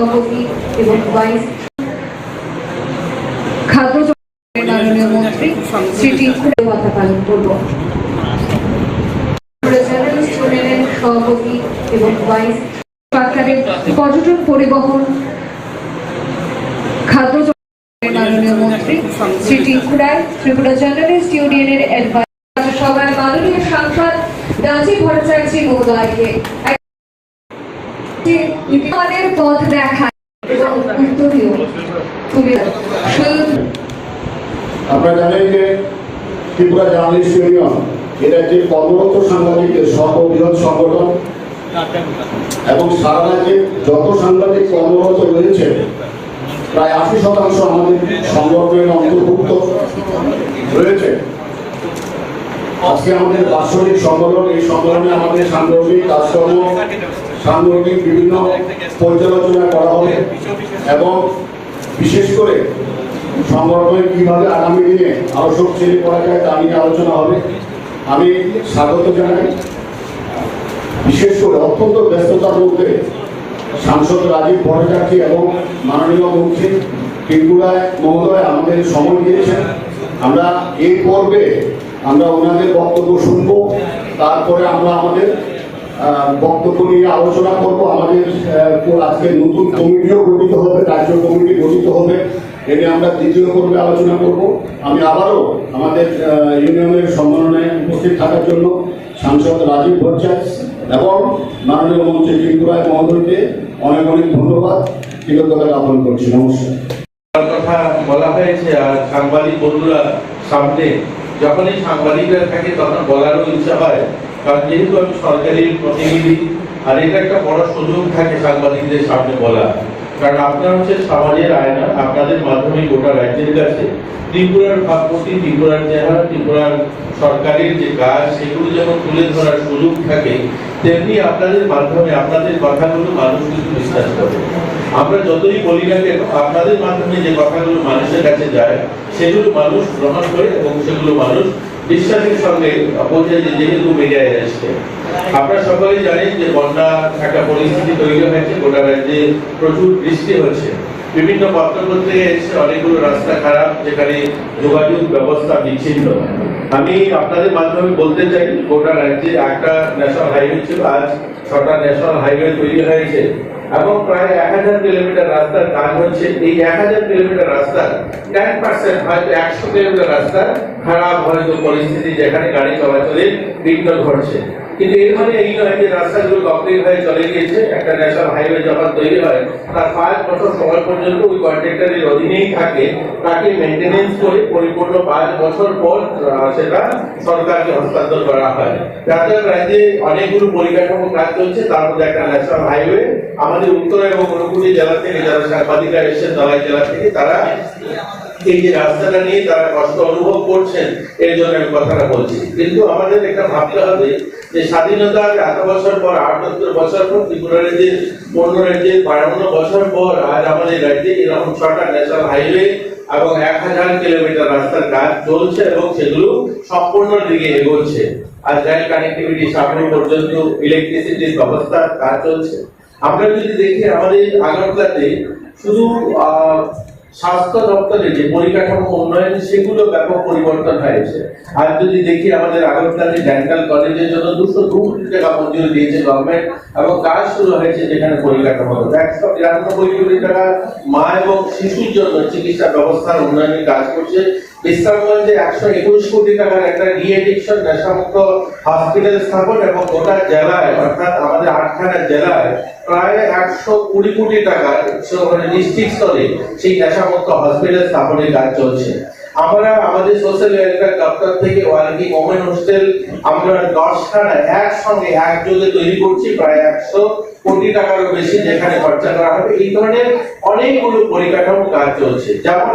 সভাপতি এবং ভাইস খাদ্য মাননীয় মন্ত্রী কথা পালন করব। জার্নালিস্ট ইউনিয়নের সভাপতি এবং ভাইস সরকারের পর্যটন পরিবহন খাদ্য মাননীয় মন্ত্রী শ্রী ত্রিপুরা জার্নালিস্ট ইউনিয়নের অ্যাডভাইস সভার মাননীয় সাংসদ রাজীব ভট্টাচার্য মহোদয়কে আমাদের পথ দেখায় জানেন যে ত্রিপুরা জার্নালিস্ট ইউনিয়ন, এটা একটি কর্মরত সাংবাদিকদের সর্ববৃহৎ সংগঠন, এবং সারা রাজ্যে যত সাংবাদিক কর্মরত রয়েছে, প্রায় আশি শতাংশ আমাদের সংগঠনের অন্তর্ভুক্ত রয়েছে। আজকে আমাদের বাৎসরিক সম্মেলন, এই সম্মেলনে আমাদের সাংগঠনিক কাজকর্ম সাংগঠনিক বিভিন্ন পর্যালোচনা করা হবে এবং বিশেষ করে সংগঠনের কীভাবে আগামী দিনে আরও শক্তিশালী করা যায় তা নিয়ে আলোচনা হবে। আমি স্বাগত জানাই। বিশেষ করে অত্যন্ত ব্যস্ততার মধ্যে সাংসদ রাজীব ভট্টাচার্য এবং মাননীয় মন্ত্রী ত্রিপুরায় মহোদয় আমাদের সময় দিয়েছেন। আমরা এই পর্বে আমরা ওনাদের বক্তব্য শুনব। তারপরে আমরা আমাদের বক্তব্য নিয়ে আলোচনা করব। আমাদের আজকে নতুন কমিটিও গঠিত হবে, রাজ্য কমিটি গঠিত হবে। এ নিয়ে আমরা দ্বিতীয় পর্বে আলোচনা করব। আমি আবারও আমাদের ইউনিয়নের সম্মেলনে উপস্থিত থাকার জন্য সাংসদ রাজীব ভট্টাচার্য এবং মাননীয় মন্ত্রী টিঙ্কু রায় মহোদয়কে অনেক অনেক ধন্যবাদ। কৃতজ্ঞতা জ্ঞাপন করছি। নমস্কার। কথা বলা হয়েছে, আর সাংবাদিক বন্ধুরা সামনে, যখনই সাংবাদিকরা থাকে, তখন বলারও ইচ্ছা হয় কারণ যেহেতু আমি সরকারি প্রতিনিধি, আর এটা একটা বড় সুযোগ থাকে সাংবাদিকদের সামনে বলা। কারণ হচ্ছে সমাজের আয়না আপনাদের মাধ্যমে গোটা রাজ্যের কাছে ত্রিপুরার ভাবমূর্তি, ত্রিপুরার চেহারা, ত্রিপুরার সরকারের যে কাজ, সেগুলো যেমন তুলে ধরার সুযোগ থাকে, তেমনি আপনাদের মাধ্যমে আপনাদের কথাগুলো মানুষ কিন্তু বিশ্বাস করে। আমরা যতই বলি না কেন, আপনাদের মাধ্যমে যে কথাগুলো মানুষের কাছে যায়, সেগুলো মানুষ গ্রহণ করে এবং সেগুলো মানুষ বিশ্বাসের সঙ্গে বোঝে যে যেহেতু মিডিয়ায় এসছে। আপনারা সকলেই জানেন যে বন্যা একটা পরিস্থিতি তৈরি হয়েছে, গোটা রাজ্যে প্রচুর বৃষ্টি হচ্ছে। বিভিন্ন পত্রপত্রিকায় এসে অনেকগুলো রাস্তা খারাপ, যেখানে যোগাযোগ ব্যবস্থা বিচ্ছিন্ন। আমি আপনাদের মাধ্যমে বলতে চাই, গোটা রাজ্যে একটা ন্যাশনাল হাইওয়ে ছিল, আজ ছটা ন্যাশনাল হাইওয়ে তৈরি হয়েছে এবং প্রায় এক হাজার কিলোমিটার রাস্তার কাজ হচ্ছে। এই এক হাজার কিলোমিটার রাস্তার টেন পার্সেন্ট হয়তো একশো কিলোমিটার রাস্তা খারাপ হয়তো পরিস্থিতি যেখানে গাড়ি চলাচলে বিঘ্ন ঘটছে। কিন্তু এর মানে এই নয় যে রাস্তাগুলো কমপ্লিট হয়ে চলে গিয়েছে, একটা ন্যাশনাল হাইওয়ে যখন তৈরি হয়, তার পাঁচ বছর সময় পর্যন্ত ওই কন্ট্রাক্টরের অধীনেই থাকে, তাকে মেনটেনেন্স করে পরিপূর্ণ পাঁচ বছর পর সেটা সরকারকে হস্তান্তর করা হয়। যাতায়াত রাজ্যে অনেকগুলো পরিকাঠামো কাজ চলছে তার মধ্যে একটা ন্যাশনাল হাইওয়ে আমাদের উত্তর এবং ঊনকোটি জেলা থেকে যারা সাংবাদিকরা এসেছেন দলাই জেলা থেকে, তারা এই যে রাস্তাটা নিয়ে তারা কষ্ট অনুভব করছেন, এর জন্য আমি কথাটা বলছি। কিন্তু আমাদের একটা ভাবতে হবে যে স্বাধীনতার এত বছর পর, আটাত্তর বছর পর, ত্রিপুরা রাজ্যের পনেরো রাজ্যের বারান্ন বছর পর আজ আমাদের রাজ্যে এরকম ছটা ন্যাশনাল হাইওয়ে এবং এক হাজার কিলোমিটার রাস্তার কাজ চলছে এবং সেগুলো সম্পূর্ণ দিকে এগোচ্ছে। আর রেল কানেক্টিভিটি সামনে পর্যন্ত ইলেকট্রিসিটির ব্যবস্থার কাজ চলছে। আমরা যদি দেখি আমাদের আগরতলাতে, শুধু স্বাস্থ্য দপ্তরের যে পরিকাঠামো উন্নয়ন সেগুলো ব্যাপক পরিবর্তন হয়েছে। আর যদি দেখি আমাদের আগরতলাতে ডেন্টাল কলেজের জন্য দুশো দু কোটি টাকা মঞ্জুরি দিয়েছে গভর্নমেন্ট এবং কাজ শুরু হয়েছে যেখানে পরিকাঠামো। একশো তিরানব্বই কোটি টাকা মা এবং শিশুর জন্য চিকিৎসা ব্যবস্থার উন্নয়নের কাজ করছে। বিশ্রামগঞ্জে একশো একুশ কোটি টাকার একটা রিএডিকশন নেশামুক্ত হসপিটাল স্থাপন এবং গোটা জেলায়, অর্থাৎ আমাদের আটখানা জেলায় প্রায় একশো কুড়ি কোটি টাকার মানে ডিস্ট্রিক্ট স্তরে সেই নেশামুক্ত হসপিটাল স্থাপনের কাজ চলছে। আমরা আমাদের সোশ্যাল ওয়েলফেয়ার দপ্তর থেকে ওয়ার্কিং ওমেন হোস্টেল আমরা দশখানা একসঙ্গে একযোগে তৈরি করছি, প্রায় একশো কোটি টাকারও বেশি যেখানে খরচা করা হবে। এই ধরনের অনেকগুলো পরিকাঠামো কাজ চলছে। যেমন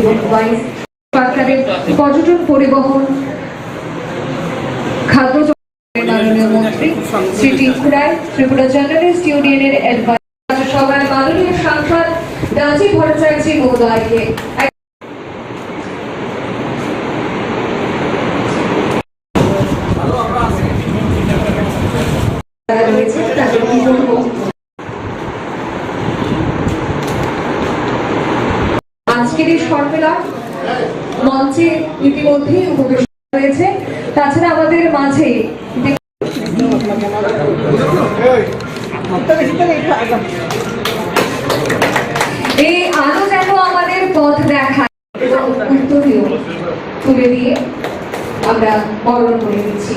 এবং ভাইস সরকারের পর্যটন পরিবহন, খাদ্য মাননীয় মন্ত্রী শ্রী টিঙ্কু রায়, ত্রিপুরা জার্নালিস্ট ইউনিয়নের সভায় মাননীয় সাংসদ রাজীব ভট্টাচার্য মহোদয়কে যারা রয়েছে তাদের কি বলব আজকের এই সম্মেলন মঞ্চে ইতিমধ্যেই উপবেশ হয়েছে তাছাড়া আমাদের মাঝে এই আলো যেন আমাদের পথ দেখায়। তুলে দিয়ে আমরা বরণ করে দিচ্ছি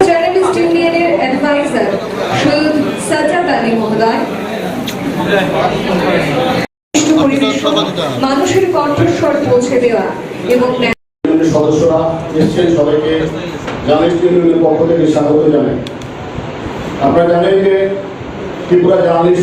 জার্নালিস্ট ইউনিয়নের অ্যাডভাইজার সৈয়দ সাজ্জাদ আলী মহোদয় সুষ্ঠু পরিবেশন, মানুষের কণ্ঠস্বর পৌঁছে দেওয়া এবং সদস্যরা এসছেন সবাইকে জার্নালিস্ট ইউনিয়নের পক্ষ থেকে স্বাগত জানাই। আপনারা জানেন যে ত্রিপুরা জার্নালিস্ট